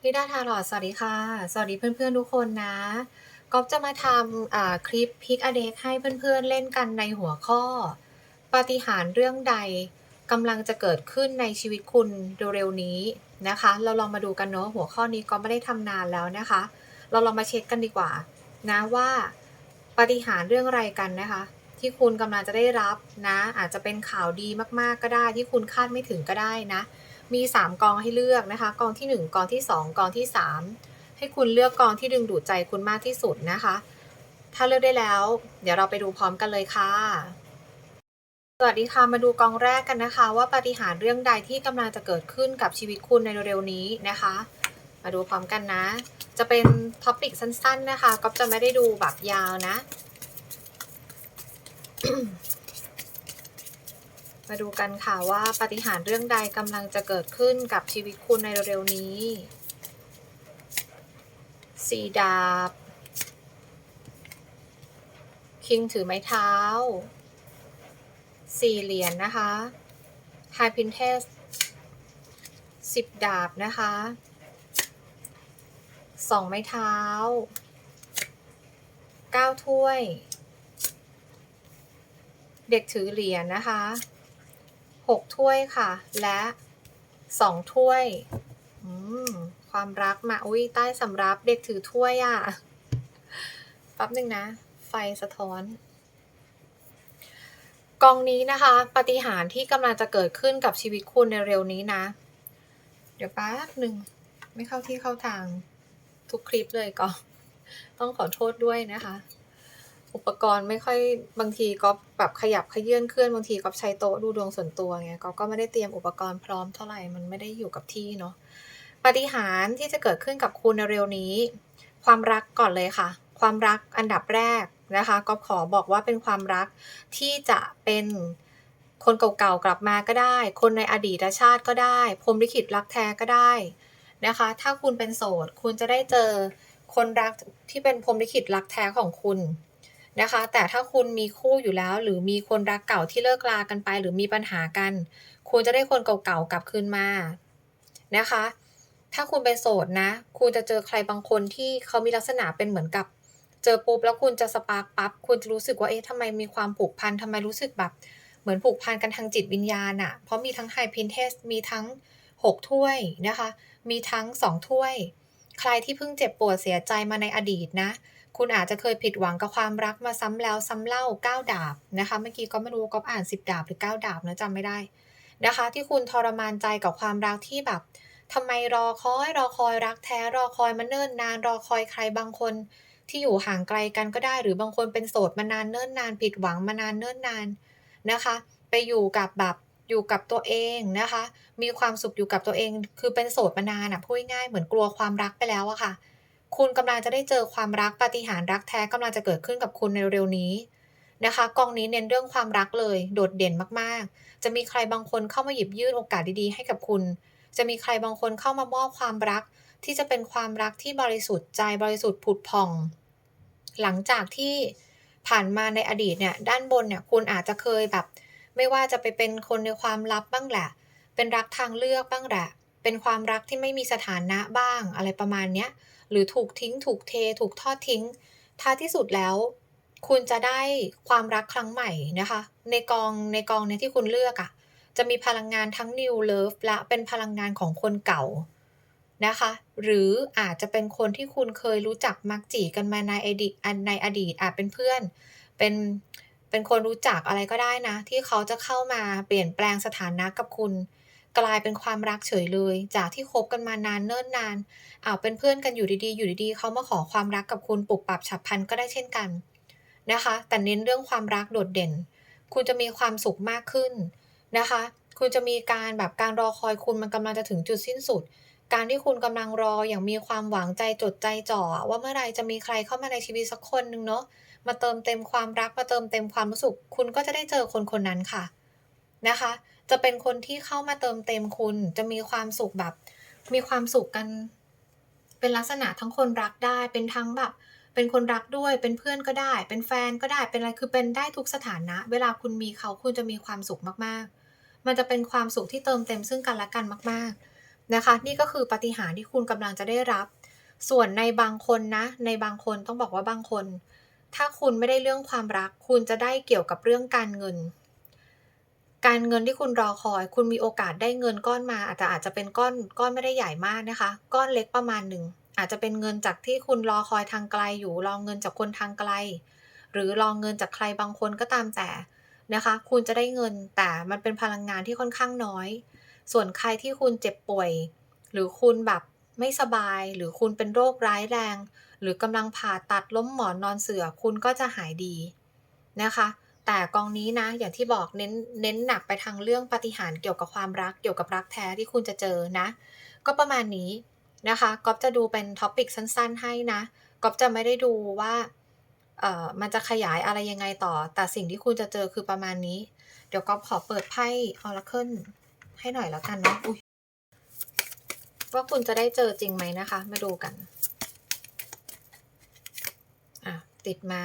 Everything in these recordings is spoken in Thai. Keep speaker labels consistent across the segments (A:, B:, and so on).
A: พี่ดาทารอดสวัสดีค่ะ สวัสดีเพื่อนๆทุกคนนะ ก๊อฟจะมาทำคลิปพิกอเด็กให้เพื่อนๆเล่นกันในหัวข้อ ปฏิหารเรื่องใดกำลังจะเกิดขึ้นในชีวิตคุณเร็วๆนี้นะคะ เราลองมาดูกันเนาะหัวข้อนี้ก็ไม่ได้ทำนานแล้วนะคะ เราลองมาเช็คกันดีกว่านะว่าปฏิหารเรื่องอะไรกันนะคะ ที่คุณกำลังจะได้รับนะ อาจจะเป็นข่าวดีมากๆก็ได้ ที่คุณคาดไม่ถึงก็ได้นะ มี 3 กองให้เลือกนะคะ กองที่ 1 กองที่ 2 กองที่ 3 ให้คุณเลือกกองที่ดึงดูดใจคุณมากที่สุดนะคะ ถ้าเลือกได้แล้ว เดี๋ยวเราไปดูพร้อมกันเลยค่ะ สวัสดีค่ะ มาดูกองแรกกันนะคะ ว่าปฏิหารเรื่องใดที่กำลังจะเกิดขึ้นกับชีวิตคุณในเร็วๆนี้นะคะ มาดูพร้อมกันนะ จะเป็นท็อปิกสั้น ๆ นะคะก็จะไม่ได้ดูแบบยาวนะ มาดูกันค่ะว่าปฏิหารเรื่องใดกำลังจะเกิดขึ้นกับชีวิตคุณในเร็วๆนี้สีดาบ คิงถือไม้เท้า สี่เหรียญนนะคะไฮพินเทสสิบดาบนะคะสองไม้เท้าเก้าถ้วย เด็กถือเหรียญนะคะ หกถ้วยค่ะ และสองถ้วยความรักมาอุ้ยใต้สำรับเด็กถือถ้วยอะ่ะแป๊บหนึ่งนะ ไฟสะท้อน กองนี้นะคะปฏิหารที่กำลังจะเกิดขึ้นกับชีวิตคุณในเร็วนี้นะ เดี๋ยวแป๊บหนึ่งไม่เข้าที่เข้าทางทุกคลิปเลยก็ ต้องขอโทษด้วยนะคะ อุปกรณ์ไม่ค่อยบางทีก็แบบขยับขยื่นเคลื่อนบางทีก็ใช้โต๊ะดูดวงส่วนตัวไงก็ก็ไม่ได้เตรียมอุปกรณ์พร้อมเท่าไหร่มันไม่ได้อยู่กับที่เนาะปฏิหารที่จะเกิดขึ้นกับคุณในเร็วนี้ ความรักก่อนเลยค่ะ ความรักอันดับแรกนะคะก็ขอบอกว่าเป็นความรักที่จะเป็นคนเก่าๆกลับมาก็ได้ คนในอดีตชาติก็ได้พรมลิขิตรักแท้ก็ได้นะคะ ถ้าคุณเป็นโสด คุณจะได้เจอคนรักที่เป็นพรมลิขิตรักแท้ของคุณ นะคะ แต่ถ้าคุณมีคู่อยู่แล้ว หรือมีคนรักเก่าที่เลิกลากันไป หรือมีปัญหากัน คุณจะได้คนเก่าๆกลับคืนมานะคะ ถ้าคุณเป็นโสดนะ คุณจะเจอใครบางคนที่เขามีลักษณะเป็นเหมือนกับ เจอปุ๊บแล้วคุณจะสปาร์กปั๊บคุณจะรู้สึกว่าเอ๊ะทำไมมีความผูกพันทำไมรู้สึกแบบเหมือนผูกพันกันทางจิตวิญญาณอะเพราะมีทั้งไฮพินเทสมีทั้ง6ถ้วยนะคะ มีทั้ง 2 ถ้วย ใครที่เพิ่งเจ็บปวดเสียใจมาในอดีตนะ คุณอาจจะเคยผิดหวังกับความรักมาซ้ำแล้วซ้ำเล่า9ดาบนะคะเมื่อกี้ก็ไม่รู้ก็อ่าน 10 ดาบหรือ9ดาบนะจำไม่ได้นะคะ ที่คุณทรมานใจกับความรักที่แบบทำไมรอคอยรอคอยรักแท้รอคอยมาเนิ่นนานรอคอยใครบางคน ที่อยู่ห่างไกลกันก็ได้ หรือบางคนเป็นโสดมานานเนิ่นนานผิดหวังมานานเนิ่นนานนะคะ ไปอยู่กับแบบอยู่กับตัวเองนะคะ มีความสุขอยู่กับตัวเอง คือเป็นโสดมานานอะพูดง่ายเหมือนกลัวความรักไปแล้วอะค่ะ คุณกำลังจะได้เจอความรักปฏิหารรักแท้กำลังจะเกิดขึ้นกับคุณในเร็วๆนี้นะคะ กองนี้เน้นเรื่องความรักเลย โดดเด่นมากๆ จะมีใครบางคนเข้ามาหยิบยื่นโอกาสดีๆ ให้กับคุณ จะมีใครบางคนเข้ามามอบความรัก ที่จะเป็นความรักที่บริสุทธิ์ใจบริสุทธิ์ผุดผ่อง หลังจากที่ผ่านมาในอดีตเนี่ยด้านบนเนี่ยคุณอาจจะเคยแบบ ไม่ว่าจะไปเป็นคนในความลับบ้างแหละ เป็นรักทางเลือกบ้างแหละ เป็นความรักที่ไม่มีสถานะบ้างอะไรประมาณเนี้ย หรือถูกทิ้ง ถูกเท ถูกทอดทิ้ง ท้ายที่สุดแล้ว คุณจะได้ความรักครั้งใหม่นะคะ ในกองในกองเนี้ยที่คุณเลือกอะจะมีพลังงานทั้ง New Love และเป็นพลังงานของคนเก่านะคะ หรืออาจจะเป็นคนที่คุณเคยรู้จักมักจีกันมาในอดีตอันในอดีตอาจเป็นเพื่อน เป็นเป็นคนรู้จักอะไรก็ได้นะ ที่เขาจะเข้ามาเปลี่ยนแปลงสถานะกับคุณ กลายเป็นความรักเฉยเลย จากที่คบกันมานานเนิ่นนานอ้าวเป็นเพื่อนกันอยู่ดีๆ อยู่ดีๆเขามาขอความรักกับคุณปรับปรับฉับพลันก็ได้เช่นกันนะคะ แต่เน้นเรื่องความรักโดดเด่น คุณจะมีความสุขมากขึ้นนะคะ คุณจะมีการแบบการรอคอยคุณมันกำลังจะถึงจุดสิ้นสุด การที่คุณกำลังรออย่างมีความหวังใจจดใจจ่อ ว่าเมื่อไรจะมีใครเข้ามาในชีวิตสักคนหนึ่งเนาะมาเติมเต็มความรักมาเติมเต็มความรู้สึก คุณก็จะได้เจอคนคนนั้นค่ะนะคะ จะเป็นคนที่เข้ามาเติมเต็มคุณ จะมีความสุขแบบ มีความสุขกัน เป็นลักษณะทั้งคนรักได้ เป็นทั้งแบบ เป็นคนรักด้วย เป็นเพื่อนก็ได้ เป็นแฟนก็ได้ เป็นอะไร คือเป็นได้ทุกสถานะ เวลาคุณมีเขาคุณจะมีความสุขมากๆ มันจะเป็นความสุขที่เติมเต็มซึ่งกันและกันมาก ๆ นะคะ นี่ก็คือปฏิหารที่คุณกำลังจะได้รับ ส่วนในบางคนนะ ในบางคนต้องบอกว่าบางคนถ้าคุณไม่ได้เรื่องความรัก คุณจะได้เกี่ยวกับเรื่องการเงิน การเงินที่คุณรอคอย คุณมีโอกาสได้เงินก้อนมา อาจจะอาจจะเป็นก้อนก้อนไม่ได้ใหญ่มากนะคะ ก้อนเล็กประมาณหนึ่งอาจจะเป็นเงินจากที่คุณรอคอยทางไกลอยู่ รอเงินจากคนทางไกล หรือรอเงินจากใครบางคนก็ตามแต่นะคะ คุณจะได้เงินแต่มันเป็นพลังงานที่ค่อนข้างน้อย ส่วนใครที่คุณเจ็บป่วย หรือคุณแบบไม่สบาย หรือคุณเป็นโรคร้ายแรง หรือกำลังผ่าตัดล้มหมอนนอนเสือคุณก็จะหายดีนะคะ แต่กองนี้นะอย่างที่บอกเน้นเน้นหนักไปทางเรื่องปฏิหารเกี่ยวกับความรักเกี่ยวกับรักแท้ที่คุณจะเจอนะ ก็ประมาณนี้นะคะก๊อฟจะดูเป็นท็อปิกสั้นๆให้นะก๊อฟจะไม่ได้ดูว่าเอ่อมันจะขยายอะไรยังไงต่อ แต่สิ่งที่คุณจะเจอคือประมาณนี้ เดี๋ยวก๊อฟขอเปิดไพ่ออราเคิลให้หน่อยแล้วกันเนาะอุ้ยว่าคุณจะได้เจอจริงไหมนะคะ มาดูกัน อะ ติดมา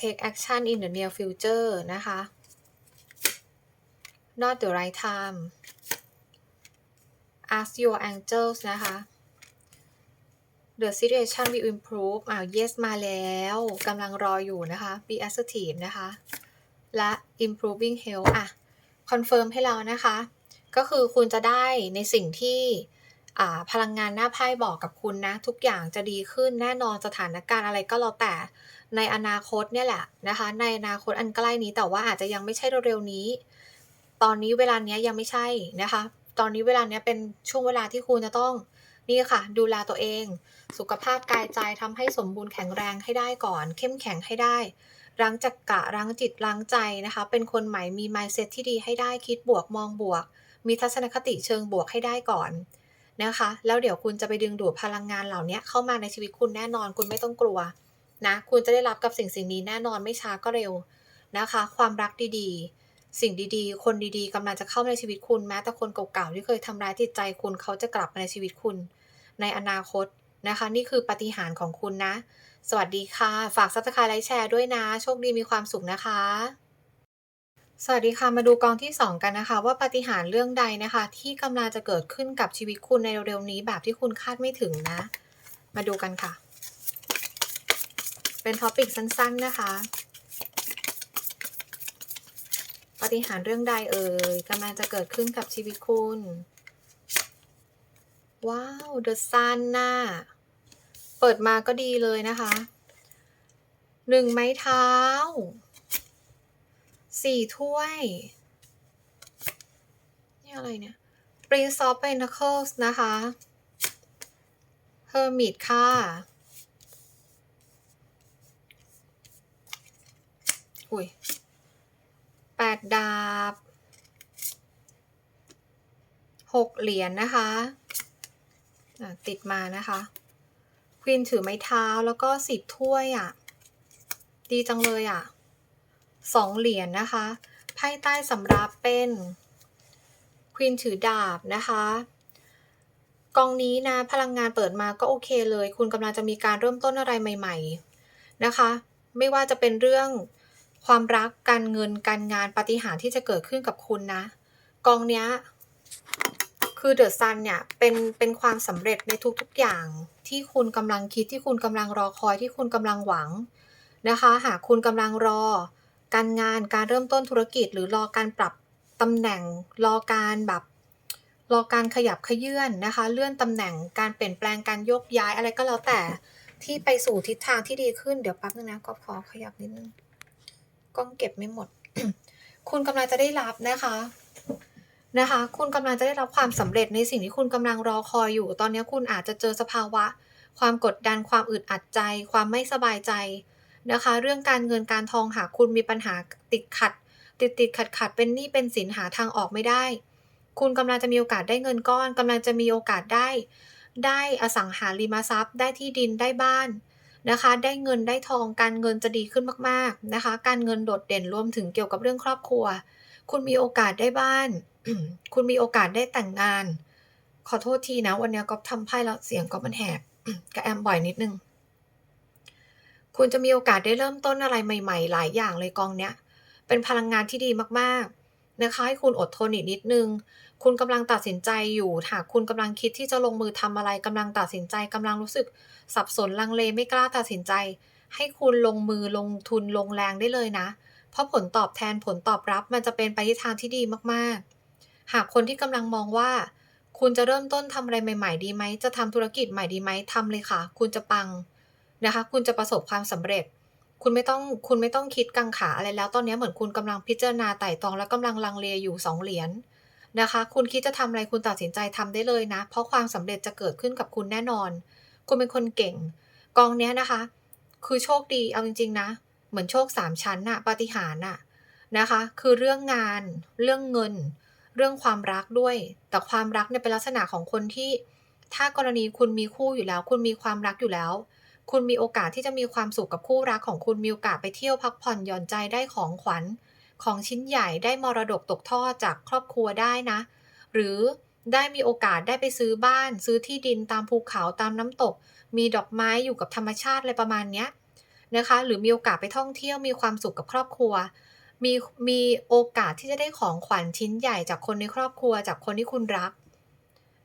A: take action in the near future นะคะ not the right time ask your angels นะคะ the situation will improve อ่าว yes มาแล้วกำลังรออยู่นะคะ be assertive นะคะ และ improving health อะ confirm ให้เรานะคะ ก็คือคุณจะได้ในสิ่งที่พลังงานหน้าไพ่บอกกับคุณนะ ทุกอย่างจะดีขึ้นแน่นอนสถานการณ์อะไรก็แล้วแต่ ในอนาคตเนี่ยแหละนะคะ ในอนาคตอันใกล้นี้แต่ว่าอาจจะยังไม่ใช่เร็วๆนี้ ตอนนี้เวลาเนี้ยยังไม่ใช่นะคะ ตอนนี้เวลาเนี้ยเป็นช่วงเวลาที่คุณจะต้องนี่ค่ะ ดูแลตัวเอง สุขภาพกายใจทำให้สมบูรณ์แข็งแรงให้ได้ก่อน เข้มแข็งให้ได้รังจักกะรังจิตรังใจนะคะ เป็นคนใหม่มี mindset ที่ดีให้ได้คิดบวกมองบวก มีทัศนคติเชิงบวกให้ได้ก่อนนะคะ แล้วเดี๋ยวคุณจะไปดึงดูดพลังงานเหล่านี้เข้ามาในชีวิตคุณแน่นอนคุณไม่ต้องกลัว นะคุณจะได้รับกับสิ่งสิ่งนี้แน่นอนไม่ช้าก็เร็วนะคะ ความรักดีๆ สิ่งดีๆ คนดีๆกำลังจะเข้ามาในชีวิตคุณแม้แต่คนเก่าๆที่เคยทำร้ายจิตใจคุณเขาจะกลับมาในชีวิตคุณ ในอนาคตนะคะ นี่คือปาฏิหาริย์ของคุณนะ สวัสดีค่ะ ฝากซับสไครต์ไลค์แชร์ด้วยนะ โชคดีมีความสุขนะคะ สวัสดีค่ะ มาดูกองที่ 2 กันนะคะ ว่าปาฏิหาริย์เรื่องใดนะคะ ที่กำลังจะเกิดขึ้นกับชีวิตคุณในเร็วๆนี้แบบที่คุณคาดไม่ถึงนะ มาดูกันค่ะ เป็นท็อปิกสั้นๆนะคะ ปฏิหารเรื่องใดเอ่ยกำลังจะเกิดขึ้นกับชีวิตคุณ ว้าว The Sun น่ะเปิดมาก็ดีเลยนะคะหนึ่งไม้เท้าสี่ถ้วย นี่อะไรเนี่ย Prince of Pentacles นะคะ Hermit ค่ะ อุ้ยแปดดาบหกเหรียญนนะคะะติดมานะคะควีนถือไม้เท้าแล้วก็สิบถ้วยอะ่ะ ดีจังเลยอะ่ะสองเหรียญนนะคะไพ่ใต้สำรับเป็นควีนถือดาบนะคะกองนี้นะพลังงานเปิดมาก็โอเคเลย คุณกำลังจะมีการเริ่มต้นอะไรใหม่ ๆนะคะ ไม่ว่าจะเป็นเรื่อง ความรักการเงินการงานปาฏิหาริย์ที่จะเกิดขึ้นกับคุณนะ กองเนี้ยคือเดอะซันเนี่ยเป็นเป็นความสำเร็จในทุกๆอย่างที่คุณกำลังคิดที่คุณกำลังรอคอยที่คุณกำลังหวังนะคะ หากคุณกำลังรอ การงานการเริ่มต้นธุรกิจ หรือรอการปรับตำแหน่งรอการแบบรอการขยับขยื่นนะคะ เลื่อนตำแหน่งการเปลี่ยนแปลงการโยกย้ายอะไรก็แล้วแต่ที่ไปสู่ทิศทางที่ดีขึ้นเดี๋ยวแป๊บนึงนะก็ขอขยับนิดนึง กล้องเก็บไม่หมด คุณกำลังจะได้รับนะคะนะคะ คุณกำลังจะได้รับความสำเร็จในสิ่งที่คุณกำลังรอคอยอยู่ ตอนนี้คุณอาจจะเจอสภาวะ ความกดดันความอึดอัดใจ ความไม่สบายใจนะคะ เรื่องการเงินการทองหากคุณมีปัญหาติดขัด ติดติดขัดขัดเป็นหนี้เป็นสินหาทางออกไม่ได้ คุณกำลังจะมีโอกาสได้เงินก้อนกำลังจะมีโอกาสได้ ได้อสังหาริมทรัพย์ ได้ที่ดินได้บ้าน นะคะ ได้เงินได้ทองการเงินจะดีขึ้นมากๆนะคะ การเงินโดดเด่นรวมถึงเกี่ยวกับเรื่องครอบครัว คุณมีโอกาสได้บ้าน คุณมีโอกาสได้แต่งงาน ขอโทษทีนะ วันนี้ก็ทำไพ่แล้วเสียงก็มันแหบกระแอมบ่อยนิดนึง คุณจะมีโอกาสได้เริ่มต้นอะไรใหม่ ๆ หลายอย่างเลยกองเนี้ย เป็นพลังงานที่ดีมากๆนะคะให้คุณอดทนอีกนิดนึง คุณกำลังตัดสินใจอยู่หากคุณกำลังคิดที่จะลงมือทำอะไรกำลังตัดสินใจกำลังรู้สึกสับสนลังเลไม่กล้าตัดสินใจ ให้คุณลงมือลงทุนลงแรงได้เลยนะ เพราะผลตอบแทนผลตอบรับมันจะเป็นไปทิศทางที่ดีมากๆ หากคนที่กำลังมองว่า คุณจะเริ่มต้นทำอะไรใหม่ ๆ ดีไหม จะทำธุรกิจใหม่ดีไหมทำเลยค่ะ คุณจะปังนะคะ คุณจะประสบความสำเร็จ คุณไม่ต้องคุณไม่ต้องคิดกังขาอะไรแล้วตอนนี้เหมือนคุณกำลังพิจารณาไต่ตองและกำลังลังเลอยู่สองเหรียญ นะคะ คุณคิดจะทำอะไรคุณตัดสินใจทำได้เลยนะ เพราะความสำเร็จจะเกิดขึ้นกับคุณแน่นอน คุณเป็นคนเก่ง กองเนี้ยนะคะ คือโชคดีเอาจริง ๆ นะ เหมือนโชคสามชั้นน่ะปาฏิหาริย์น่ะนะคะ คือเรื่องงาน เรื่องเงิน เรื่องความรักด้วย แต่ความรักเนี่ยเป็นลักษณะของคนที่ถ้ากรณีคุณมีคู่อยู่แล้ว คุณมีความรักอยู่แล้ว คุณมีโอกาสที่จะมีความสุขกับคู่รักของคุณมีโอกาสไปเที่ยวพักผ่อนหย่อนใจได้ของขวัญ ของชิ้นใหญ่ได้มรดกตกทอดจากครอบครัวได้นะ หรือได้มีโอกาสได้ไปซื้อบ้าน ซื้อที่ดินตามภูเขาตามน้ำตก มีดอกไม้อยู่กับธรรมชาติอะไรประมาณเนี้ยนะคะ หรือมีโอกาสไปท่องเที่ยวมีความสุขกับครอบครัว มีมีโอกาสที่จะได้ของขวัญชิ้นใหญ่จากคนในครอบครัวจากคนที่คุณรัก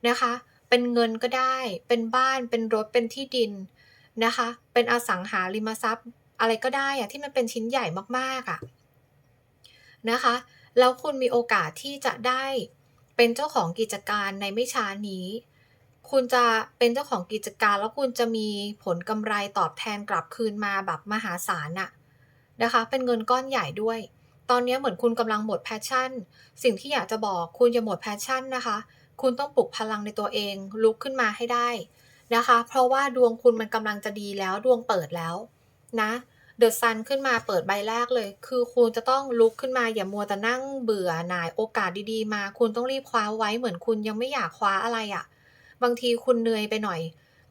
A: นะคะ เป็นเงินก็ได้ เป็นบ้านเป็นรถเป็นที่ดินนะคะ เป็นอสังหาริมทรัพย์ อะไรก็ได้อะที่มันเป็นชิ้นใหญ่มากๆอะ นะคะ แล้วคุณมีโอกาสที่จะได้เป็นเจ้าของกิจการในไม่ช้านี้ คุณจะเป็นเจ้าของกิจการ แล้วคุณจะมีผลกำไรตอบแทนกลับคืนมาแบบมหาศาลน่ะนะคะ เป็นเงินก้อนใหญ่ด้วย ตอนนี้เหมือนคุณกำลังหมด passion สิ่งที่อยากจะบอกคุณอย่าหมด passion นะคะ คุณต้องปลุกพลังในตัวเองลุกขึ้นมาให้ได้นะคะ เพราะว่าดวงคุณมันกำลังจะดีแล้วดวงเปิดแล้วนะ เดอะซันขึ้นมาเปิดใบแรกเลย คือคุณจะต้องลุกขึ้นมาอย่ามัวแต่นั่งเบื่อหน่ายโอกาสดีๆ มา คุณต้องรีบคว้าไว้เหมือนคุณยังไม่อยากคว้าอะไรอะ่ะ บางทีคุณเหนื่อยไปหน่อย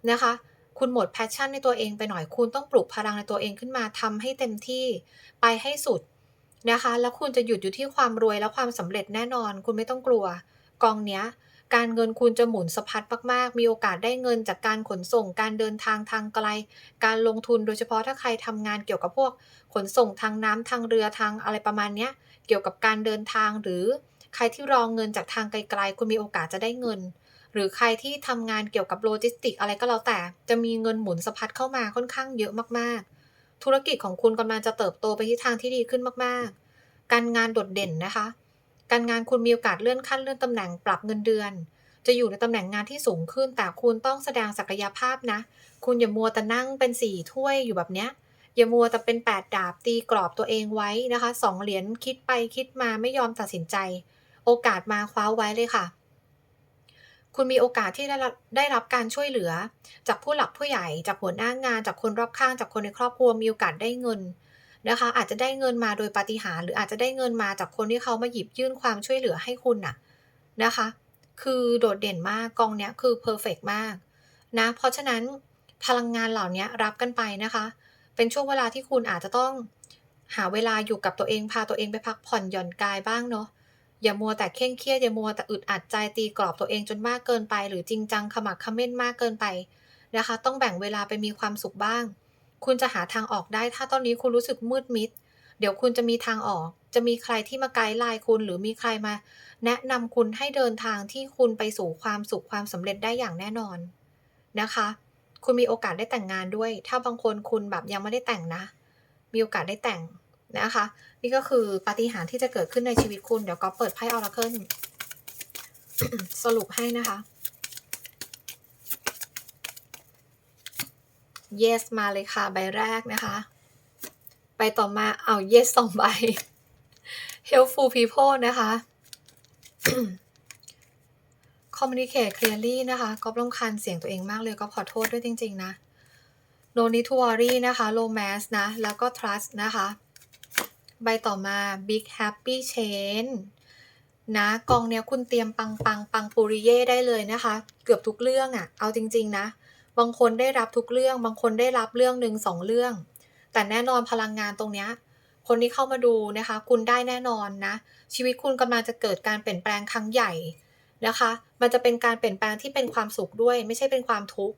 A: นะคะ คุณหมดแพชชั่นในตัวเองไปหน่อย คุณต้องปลุกพลังในตัวเองขึ้นมาทำให้เต็มที่ไปให้สุดนะคะ แล้วคุณจะหยุดอยู่ที่ความรวยและความสำเร็จแน่นอน คุณไม่ต้องกลัว กองเนี้ย การเงินคุณจะหมุนสะพัดมากๆ มีโอกาสได้เงินจากการขนส่ง การเดินทางทางไกล การลงทุนโดยเฉพาะถ้าใครทำงานเกี่ยวกับพวก ขนส่งทางน้ำทางเรือทางอะไรประมาณเนี้ย เกี่ยวกับการเดินทางหรือใครที่รองเงินจากทางไกลๆ คุณมีโอกาสจะได้เงิน หรือใครที่ทำงานเกี่ยวกับโลจิสติกอะไรก็แล้วแต่ จะมีเงินหมุนสะพัดเข้ามาค่อนข้างเยอะมากๆ ธุรกิจของคุณกำลังจะเติบโตไปทิศทางที่ดีขึ้นมากๆ การงานโดดเด่นนะคะ การงานคุณมีโอกาสเลื่อนขั้นเลื่อนตำแหน่งปรับเงินเดือน จะอยู่ในตำแหน่งงานที่สูงขึ้น แต่คุณต้องแสดงศักยภาพนะ คุณอย่ามัวแต่นั่งเป็นสี่ถ้วยอยู่แบบเนี้ยอย่ามัวแต่เป็นแปดดาบตีกรอบตัวเองไว้นะคะสองเหรียญคิดไปคิดมาไม่ยอมตัดสินใจ โอกาสมาคว้าไว้เลยค่ะ คุณมีโอกาสที่ได้รับได้รับการช่วยเหลือ จากผู้หลักผู้ใหญ่ จากหัวหน้างาน จากคนรอบข้างจากคนในครอบครัวมีโอกาสได้เงิน นะคะ อาจจะได้เงินมาโดยปาฏิหาริย์หรืออาจจะได้เงินมาจากคนที่เขามาหยิบยื่นความช่วยเหลือให้คุณน่ะนะคะ คือโดดเด่นมากกองเนี้ยคือเพอร์เฟกมากนะเพราะฉะนั้นพลังงานเหล่านี้รับกันไปนะคะ เป็นช่วงเวลาที่คุณอาจจะต้องหาเวลาอยู่กับตัวเองพาตัวเองไปพักผ่อนหย่อนกายบ้างเนาะอย่ามัวแต่เคร่งเครียดอย่ามัวแต่อึดอัดใจตีกรอบตัวเองจนมากเกินไป หรือจริงจังขมักขม้นมากเกินไปนะคะ ต้องแบ่งเวลาไปมีความสุขบ้าง คุณจะหาทางออกได้ ถ้าตอนนี้คุณรู้สึกมืดมิด เดี๋ยวคุณจะมีทางออก จะมีใครที่มาไกด์ไลน์คุณ หรือมีใครมา แนะนำคุณให้เดินทางที่คุณไปสู่ความสุขความสำเร็จได้อย่างแน่นอนนะคะ คุณมีโอกาสได้แต่งงานด้วย ถ้าบางคนคุณแบบยังไม่ได้แต่งนะ มีโอกาสได้แต่งนะคะ นี่ก็คือปาฏิหาริย์ที่จะเกิดขึ้นในชีวิตคุณ เดี๋ยวก็เปิดไพ่ออราเคิลสรุปให้นะคะ yes มาเลยค่ะ ใบแรกนะคะ ใบต่อมาเอา yes สองใบ helpful people นะคะ communicate clearly นะคะก็ต้องคันเสียงตัวเองมากเลย ก็ขอโทษด้วยจริง ๆ นะ no need to worry นะคะ romance นะ แล้วก็ trust นะคะ ใบต่อมา big happy change นะกองเนี้ยคุณเตรียมปังปังปังปุริเย่ได้เลยนะคะ เกือบทุกเรื่องอะ่ะ เอาจริง ๆ นะ บางคนได้รับทุกเรื่อง บางคนได้รับเรื่องหนึ่งสองเรื่อง แต่แน่นอนพลังงานตรงเนี้ยคนที่เข้ามาดูนะคะ คุณได้แน่นอนนะ ชีวิตคุณกำลังจะเกิดการเปลี่ยนแปลงครั้งใหญ่นะคะ มันจะเป็นการเปลี่ยนแปลงที่เป็นความสุขด้วย ไม่ใช่เป็นความทุกข์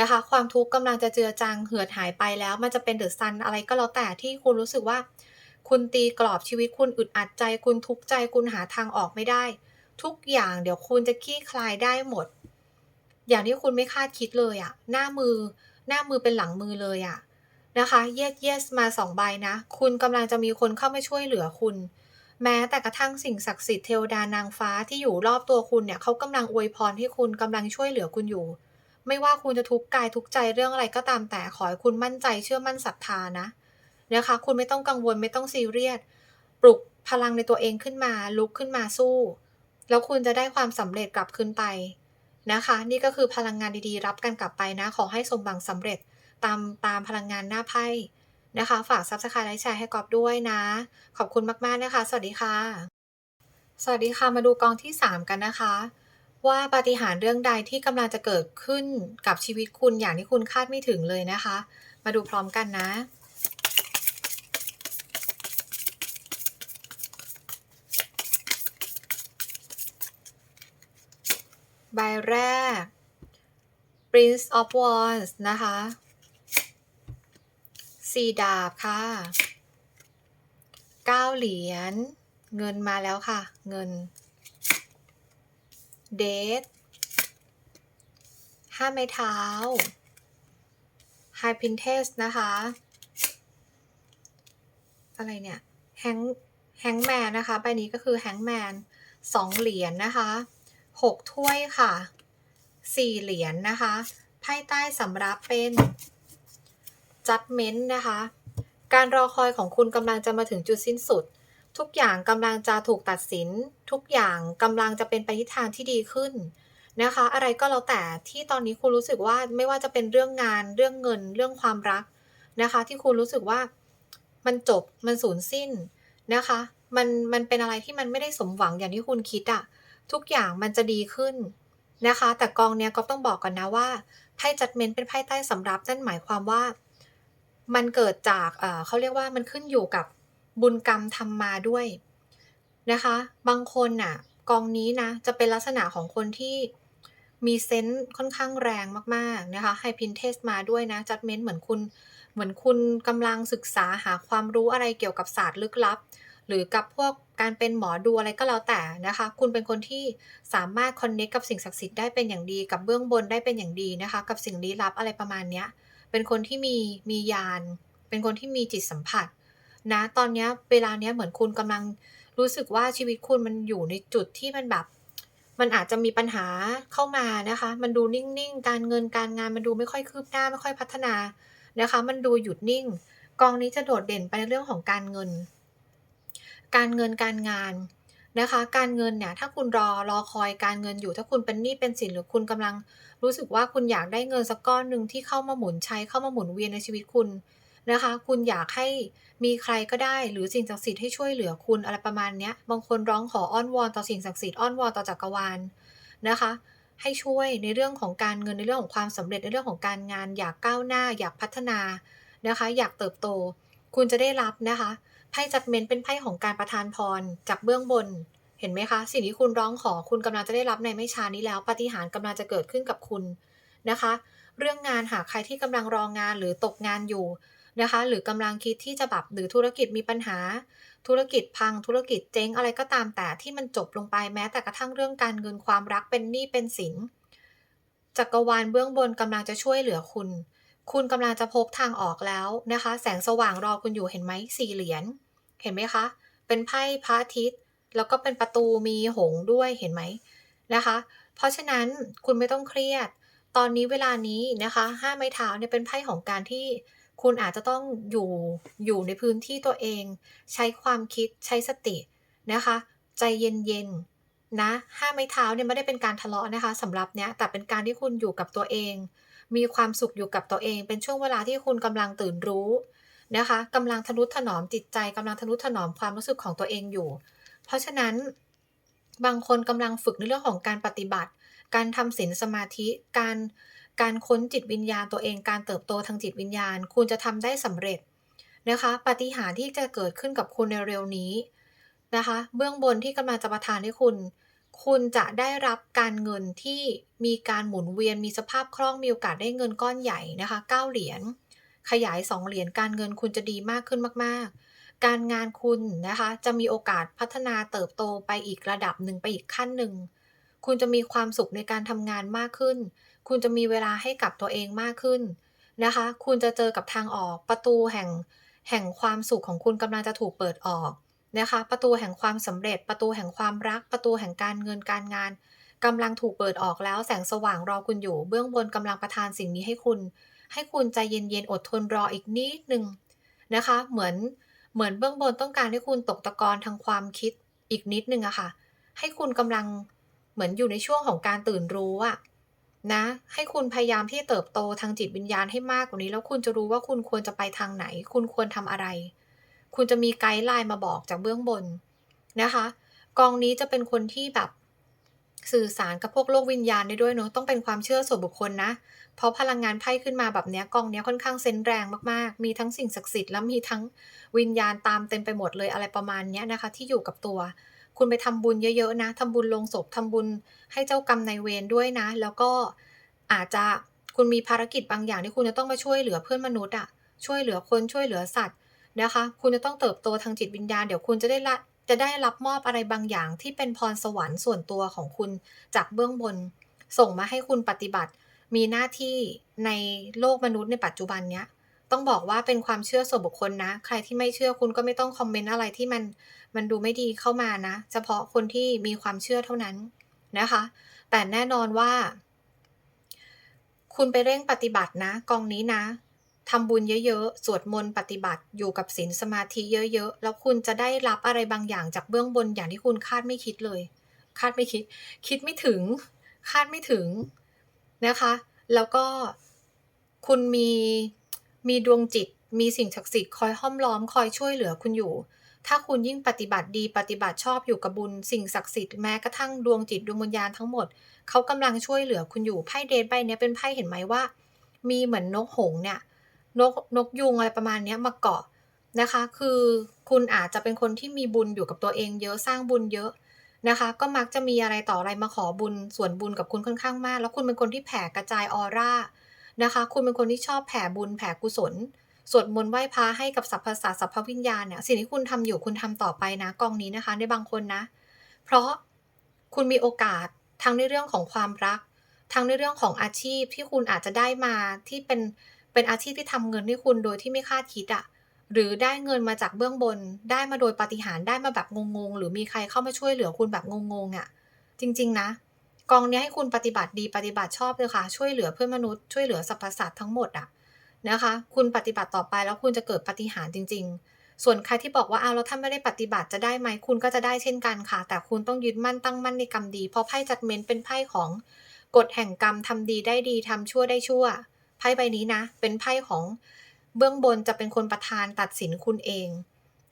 A: นะคะ ความทุกข์กำลังจะเจือจางเหือดหายไปแล้ว มันจะเป็นเดอะซันอะไรก็แล้วแต่ที่คุณรู้สึกว่า คุณตีกรอบชีวิตคุณอึดอัดใจ คุณทุกข์ใจคุณหาทางออกไม่ได้ ทุกอย่างเดี๋ยวคุณจะคลี่คลายได้หมด อย่างที่คุณไม่คาดคิดเลยอะหน้ามือ หน้ามือเป็นหลังมือเลยอะนะคะ yes yes มาสองใบนะ คุณกำลังจะมีคนเข้ามาช่วยเหลือคุณ แม้แต่กระทั่งสิ่งศักดิ์สิทธิ์เทวดานางฟ้าที่อยู่รอบตัวคุณเนี่ยเขากำลังอวยพรให้คุณกำลังช่วยเหลือคุณอยู่ ไม่ว่าคุณจะทุกข์กายทุกข์ใจเรื่องอะไรก็ตามแต่ขอให้คุณมั่นใจเชื่อมั่นศรัทธานะนะคะ คุณไม่ต้องกังวลไม่ต้องซีเรียสปลุกพลังในตัวเองขึ้นมาลุกขึ้นมาสู้ แล้วคุณจะได้ความสำเร็จกลับคืนไป นะคะ นี่ก็คือพลังงานดีๆ รับกันกลับไปนะ ขอให้สมหวังสำเร็จตามตามพลังงานหน้าไพ่นะคะ ฝากซับสไครต์และแชร์ให้กอบด้วยนะ ขอบคุณมากๆนะคะ สวัสดีค่ะ สวัสดีค่ะมาดูกองที่ 3 กันนะคะ ว่าปาฏิหาริย์เรื่องใดที่กำลังจะเกิดขึ้นกับชีวิตคุณอย่างที่คุณคาดไม่ถึงเลยนะคะ มาดูพร้อมกันนะ ใบแรก Prince of Wands นะคะสี่ดาบค่ะเก้าเหรียญ เงินมาแล้วค่ะ เงิน เดทห้าไม้เท้า High Princess นะคะ อะไรเนี่ยแฮงแฮงแมนนะคะ ใบนี้ก็คือแฮงแมนสองเหรียญนนะคะ หกถ้วยค่ะสี่เหรียญนนะคะไพ่ใต้สำรับเป็น judgment นะคะ การรอคอยของคุณกำลังจะมาถึงจุดสิ้นสุด ทุกอย่างกำลังจะถูกตัดสิน ทุกอย่างกำลังจะเป็นไปทิศทางที่ดีขึ้นนะคะ อะไรก็แล้วแต่ที่ตอนนี้คุณรู้สึกว่าไม่ว่าจะเป็นเรื่องงาน เรื่องเงิน เรื่องความรักนะคะ ที่คุณรู้สึกว่ามันจบมันสูญสิ้นนะคะ มันมันเป็นอะไรที่มันไม่ได้สมหวังอย่างที่คุณคิดอะ ทุกอย่างมันจะดีขึ้นนะคะ แต่กองเนี้ยก็ต้องบอกก่อนนะว่าไพ่จัดเมนเป็นไพ่ใต้สำรับนั่นหมายความว่า มันเกิดจากเเขาเรียกว่ามันขึ้นอยู่กับบุญกรรมทำมาด้วยนะคะ บางคนน่ะ กองนี้นะจะเป็นลักษณะของคนที่มีเซนส์ค่อนข้างแรงมากๆนะคะไฮพินเทสมาด้วยนะจัดเมนเหมือนคุณเหมือนคุณกำลังศึกษาหาความรู้อะไรเกี่ยวกับศาสตร์ลึกลับ หรือกับพวก การเป็นหมอดูอะไรก็แล้วแต่นะคะ คุณเป็นคนที่สามารถคอนเนคกับสิ่งศักดิ์สิทธิ์ได้เป็นอย่างดี กับเบื้องบนได้เป็นอย่างดีนะคะ กับสิ่งลี้ลับอะไรประมาณนี้เป็นคนที่มีมียาน เป็นคนที่มีจิตสัมผัสนะตอนนี้เวลาเนี้ยเหมือนคุณกำลังรู้สึกว่าชีวิตคุณมันอยู่ในจุดที่มันแบบ มันอาจจะมีปัญหาเข้ามานะคะ มันดูนิ่งๆ การเงินการงานมันดูไม่ค่อยคืบหน้าไม่ค่อยพัฒนานะคะ มันดูหยุดนิ่ง กองนี้จะโดดเด่นไปในเรื่องของการเงิน การเงินการงานนะคะ การเงินเนี่ยถ้าคุณรอรอคอยการเงินอยู่ ถ้าคุณเป็นหนี้เป็นสินหรือคุณกำลังรู้สึกว่าคุณอยากได้เงินสักก้อนหนึ่งที่เข้ามาหมุนใช้เข้ามาหมุนเวียนในชีวิตคุณนะคะ คุณอยากให้มีใครก็ได้ หรือสิ่งศักดิ์สิทธิ์ให้ช่วยเหลือคุณอะไรประมาณนี้บางคนร้องขออ้อนวอนต่อสิ่งศักดิ์สิทธิ์อ้อนวอนต่อจักรวาลนะคะ ให้ช่วยในเรื่องของการเงินในเรื่องของความสำเร็จในเรื่องของการงาน อยากก้าวหน้า อยากพัฒนานะคะ อยากเติบโต คุณจะได้รับนะคะ พ่จัดเมนเป็นไพ่ของการประทานพรจากเบื้องบน เห็นไหมคะ สิ่งที่คุณร้องขอคุณกำลังจะได้รับในไม่ช้านี้แล้วปฏิหารกำลังจะเกิดขึ้นกับคุณนะคะ เรื่องงานหากใครที่กำลังรองงานหรือตกงานอยู่นะคะ หรือกำลังคิดที่จะแบบหรือธุรกิจมีปัญหา ธุรกิจพังธุรกิจเจ๊งอะไรก็ตามแต่ที่มันจบลงไปแม้แต่กระทั่งเรื่องการเงินความรักเป็นหนี้เป็นสินจักรวาลเบื้องบนกำลังจะช่วยเหลือคุณ คุณกำลังจะพบทางออกแล้วนะคะ แสงสว่างรอคุณอยู่เห็นไหมสี่เหรียญ เห็นไหมคะ เป็นไพ่พระอาทิตย์ แล้วก็เป็นประตูมีหงด้วยเห็นไหมนะคะ เพราะฉะนั้นคุณไม่ต้องเครียด ตอนนี้เวลานี้นะคะห้าไม้เท้าเนี่ยเป็นไพ่ของการที่คุณอาจจะต้องอยู่อยู่ในพื้นที่ตัวเอง ใช้ความคิดใช้สตินะคะ ใจเย็นๆนะห้าไม้เท้าเนี่ยไม่ได้เป็นการทะเลาะนะคะสำหรับเนี้ยแต่เป็นการที่คุณอยู่กับตัวเอง มีความสุขอยู่กับตัวเอง เป็นช่วงเวลาที่คุณกำลังตื่นรู้ นะคะกำลังทนุถนอมจิตใจกำลังทนุถนอมความรู้สึกของตัวเองอยู่ เพราะฉะนั้นบางคนกำลังฝึกในเรื่องของการปฏิบัติ การทำศีลสมาธิ การการค้นจิตวิญญาณตัวเอง การเติบโตทางจิตวิญญาณ คุณจะทำได้สำเร็จนะคะปฏิหารที่จะเกิดขึ้นกับคุณในเร็วนี้นะคะ เบื้องบนที่กำลังจะประทานให้คุณ คุณจะได้รับการเงินที่มีการหมุนเวียนมีสภาพคล่องมีโอกาสได้เงินก้อนใหญ่นะคะ 9 เหรียญ ขยาย2เหรียญการเงินคุณจะดีมากขึ้นมาก ๆ การงานคุณนะคะ จะมีโอกาสพัฒนาเติบโตไปอีกระดับหนึ่งไปอีกขั้นหนึ่ง คุณจะมีความสุขในการทำงานมากขึ้น คุณจะมีเวลาให้กับตัวเองมากขึ้นนะคะ คุณจะเจอกับทางออกประตูแห่งแห่งความสุขของคุณกำลังจะถูกเปิดออกนะคะ ประตูแห่งความสำเร็จ ประตูแห่งความรัก ประตูแห่งการเงินการงานกำลังถูกเปิดออกแล้วแสงสว่างรอคุณอยู่ เบื้องบนกำลังประทานสิ่งนี้ให้คุณ ให้คุณใจเย็นๆ อดทนรออีกนิดนึงนะคะ เหมือนเหมือนเบื้องบนต้องการให้คุณตกตะกอนทางความคิดอีกนิดนึงอะค่ะ ให้คุณกำลังเหมือนอยู่ในช่วงของการตื่นรู้อะนะ ให้คุณพยายามที่เติบโตทางจิตวิญญาณให้มากกว่านี้ แล้วคุณจะรู้ว่าคุณควรจะไปทางไหน คุณควรทำอะไร คุณจะมีไกด์ไลน์มาบอกจากเบื้องบนนะคะ กองนี้จะเป็นคนที่แบบ สื่อสารกับพวกโลกวิญญาณได้ด้วยเนอะต้องเป็นความเชื่อส่วนบุคคลนะ เพราะพลังงานไพ่ขึ้นมาแบบเนี้ยกองเนี้ยค่อนข้างเซนแรงมากๆ มีทั้งสิ่งศักดิ์สิทธิ์แล้วมีทั้งวิญญาณตามเต็มไปหมดเลยอะไรประมาณเนี้ยนะคะ ที่อยู่กับตัว คุณไปทำบุญเยอะๆนะทำบุญลงศพทำบุญให้เจ้ากรรมนายเวรด้วยนะ แล้วก็อาจจะคุณมีภารกิจบางอย่างที่คุณจะต้องมาช่วยเหลือเพื่อนมนุษย์อะช่วยเหลือคนช่วยเหลือสัตว์นะคะ คุณจะต้องเติบโตทางจิตวิญญาณเดี๋ยวคุณจะได้ละ จะได้รับมอบอะไรบางอย่างที่เป็นพรสวรรค์ส่วนตัวของคุณจากเบื้องบน ส่งมาให้คุณปฏิบัติ มีหน้าที่ในโลกมนุษย์ในปัจจุบันเนี้ยต้องบอกว่าเป็นความเชื่อส่วนบุคคลนะ ใครที่ไม่เชื่อคุณก็ไม่ต้องคอมเมนต์อะไรที่มันมันดูไม่ดีเข้ามานะ เฉพาะคนที่มีความเชื่อเท่านั้นนะคะ แต่แน่นอนว่า คุณไปเร่งปฏิบัตินะ กองนี้นะ ทำบุญเยอะๆ สวดมนต์ปฏิบัติ อยู่กับศีลสมาธิเยอะๆ แล้วคุณจะได้รับอะไรบางอย่างจากเบื้องบนอย่างที่คุณคาดไม่คิดเลย คาดไม่คิด คิดไม่ถึง คาดไม่ถึงนะคะ แล้วก็คุณมีมีดวงจิต มีสิ่งศักดิ์สิทธิ์คอยห้อมล้อมคอยช่วยเหลือคุณอยู่ ถ้าคุณยิ่งปฏิบัติดีปฏิบัติชอบอยู่กับบุญ สิ่งศักดิ์สิทธิ์แม้กระทั่งดวงจิตดวงวิญญาณทั้งหมดเขากำลังช่วยเหลือคุณอยู่ไพ่เดทใบเนี้ยเป็นไพ่เห็นไหมว่า มีเหมือนนกหงส์เนี่ย นกนกยุงอะไรประมาณนี้มาเกาะนะคะ คือคุณอาจจะเป็นคนที่มีบุญอยู่กับตัวเองเยอะสร้างบุญเยอะนะคะ ก็มักจะมีอะไรต่ออะไรมาขอบุญส่วนบุญกับคุณค่อนข้างมาก แล้วคุณเป็นคนที่แผ่กระจายออร่านะคะ คุณเป็นคนที่ชอบแผ่บุญแผ่กุศลสวดมนต์ไหว้พระให้กับสรรพสัตว์สรรพวิญญาณเนี่ยสิ่งที่คุณทำอยู่คุณทำต่อไปนะกองนี้นะคะ ในบางคนนะ เพราะคุณมีโอกาสทั้งในเรื่องของความรัก ทั้งในเรื่องของอาชีพที่คุณอาจจะได้มาที่เป็น เป็นอาชีพที่ทำเงินให้คุณโดยที่ไม่คาดคิดอะหรือได้เงินมาจากเบื้องบน ได้มาโดยปาฏิหาริย์ได้มาแบบงงๆ หรือมีใครเข้ามาช่วยเหลือคุณแบบงงๆอะจริง ๆ นะ กองนี้ให้คุณปฏิบัติดีปฏิบัติชอบเลยค่ะ ช่วยเหลือเพื่อนมนุษย์ช่วยเหลือสรรพสัตว์ทั้งหมดอะนะคะ คุณปฏิบัติต่อไปแล้วคุณจะเกิดปฏิหาริย์จริง ๆ ส่วนใครที่บอกว่าอ้าวแล้วถ้าไม่ได้ปฏิบัติจะได้ไหมคุณก็จะได้เช่นกันค่ะ แต่คุณต้องยึดมั่นตั้งมั่นในกรรมดี เพราะไพ่จัดเมนเป็นไพ่ของกฎแห่งกรรมทำดีได้ดีทำชั่วได้ชั่ว ไพ่ใบนี้นะ เป็นไพ่ของเบื้องบนจะเป็นคนประทานตัดสินคุณเอง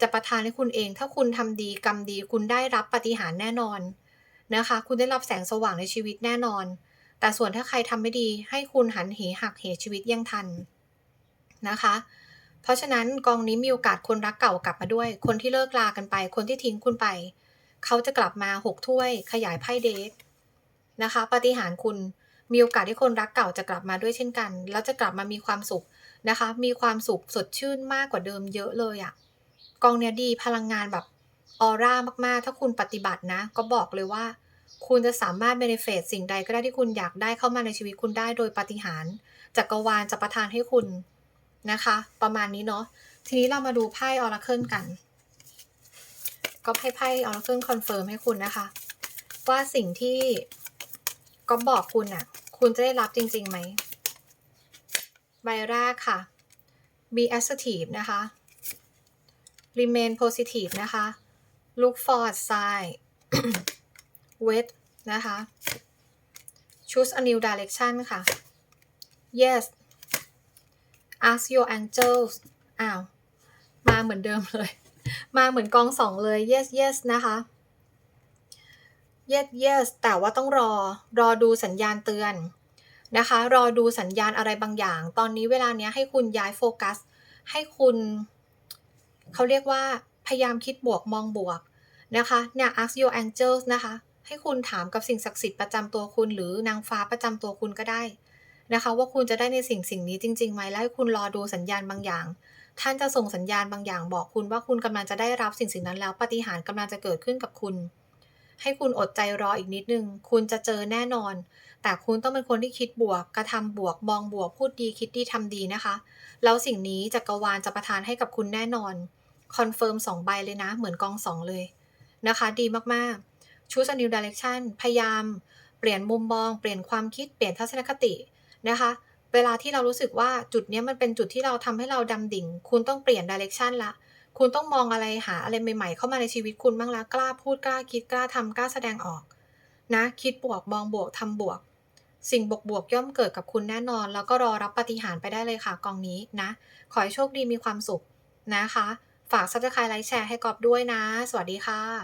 A: จะประทานให้คุณเอง ถ้าคุณทำดีกรรมดีคุณได้รับปฏิหารแน่นอนนะคะ คุณได้รับแสงสว่างในชีวิตแน่นอน แต่ส่วนถ้าใครทำไม่ดี ให้คุณหันเหหักเหชีวิตยังทันนะคะ เพราะฉะนั้นกองนี้มีโอกาสคนรักเก่ากลับมาด้วย คนที่เลิกลากันไป คนที่ทิ้งคุณไป เขาจะกลับมาหกถ้วยขยายไพ่เดทนะคะ ปฏิหารคุณ มีโอกาสที่คนรักเก่าจะกลับมาด้วยเช่นกัน แล้วจะกลับมามีความสุขนะคะ มีความสุขสดชื่นมากกว่าเดิมเยอะเลยอะกองเนี้ยดีพลังงานแบบออร่ามากๆ ถ้าคุณปฏิบัตินะ ก็บอกเลยว่า คุณจะสามารถเบนเฟตสิ่งใดก็ได้ที่คุณอยากได้เข้ามาในชีวิตคุณได้โดยปฏิหารจักรวาลจะประทานให้คุณนะคะ ประมาณนี้เนาะทีนี้เรามาดูไพ่ออราเคิลกัน ก็ไพ่ไพ่ออราเคิลคอนเฟิร์มให้คุณนะคะ ว่าสิ่งที่ ก็บอกคุณอะคุณจะได้รับจริงๆไหมใบแรกค่ะ be assertive นะคะ remain positive นะคะ look for sign wait นะคะ choose a new direction ค่ะ yes ask your angels อ้าว มาเหมือนเดิมเลย มาเหมือนกองสองเลย yes yes นะคะ yes yes แต่ว่าต้องรอ รอดูสัญญาณเตือนนะคะ รอดูสัญญาณอะไรบางอย่าง ตอนนี้เวลาเนี้ยให้คุณย้ายโฟกัส ให้คุณ เขาเรียกว่าพยายามคิดบวกมองบวกนะคะเนี่ย ask your angels นะคะ ให้คุณถามกับสิ่งศักดิ์สิทธิ์ประจำตัวคุณหรือนางฟ้าประจำตัวคุณก็ได้นะคะ ว่าคุณจะได้ในสิ่งสิ่งนี้จริงๆไหมแล้วให้คุณรอดูสัญญาณบางอย่าง ท่านจะส่งสัญญาณบางอย่าง บอกคุณว่าคุณกำลังจะได้รับสิ่งสิ่งนั้นแล้วปาฏิหาริย์กำลังจะเกิดขึ้นกับคุณ ให้คุณอดใจรออีกนิดนึง คุณจะเจอแน่นอน แต่คุณต้องเป็นคนที่คิดบวก กระทำบวก มองบวก พูดดีคิดดีทำดีนะคะ แล้วสิ่งนี้จักรวาลจะประทานให้กับคุณแน่นอน คอนเฟิร์มสองใบเลยนะ เหมือนกองสองเลยนะคะ ดีมากๆ Choose a new direction พยายาม เปลี่ยนมุมมอง เปลี่ยนความคิด เปลี่ยนทัศนคตินะคะ เวลาที่เรารู้สึกว่าจุดนี้มันเป็นจุดที่เราทำให้เราดำดิ่ง คุณต้องเปลี่ยน direction ละ คุณต้องมองอะไรหาอะไรใหม่ๆ เข้ามาในชีวิตคุณบ้างละกล้าพูดกล้าคิดกล้าทำกล้าแสดงออก นะ คิดบวกมองบวกทำบวก สิ่งบวกๆย่อมเกิดกับคุณแน่นอน แล้วก็รอรับปฏิหารไปได้เลยค่ะกองนี้นะ ขอให้โชคดีมีความสุขนะคะ ฝากซับสไครต์ไลค์แชร์ให้กอบด้วยนะ สวัสดีค่ะ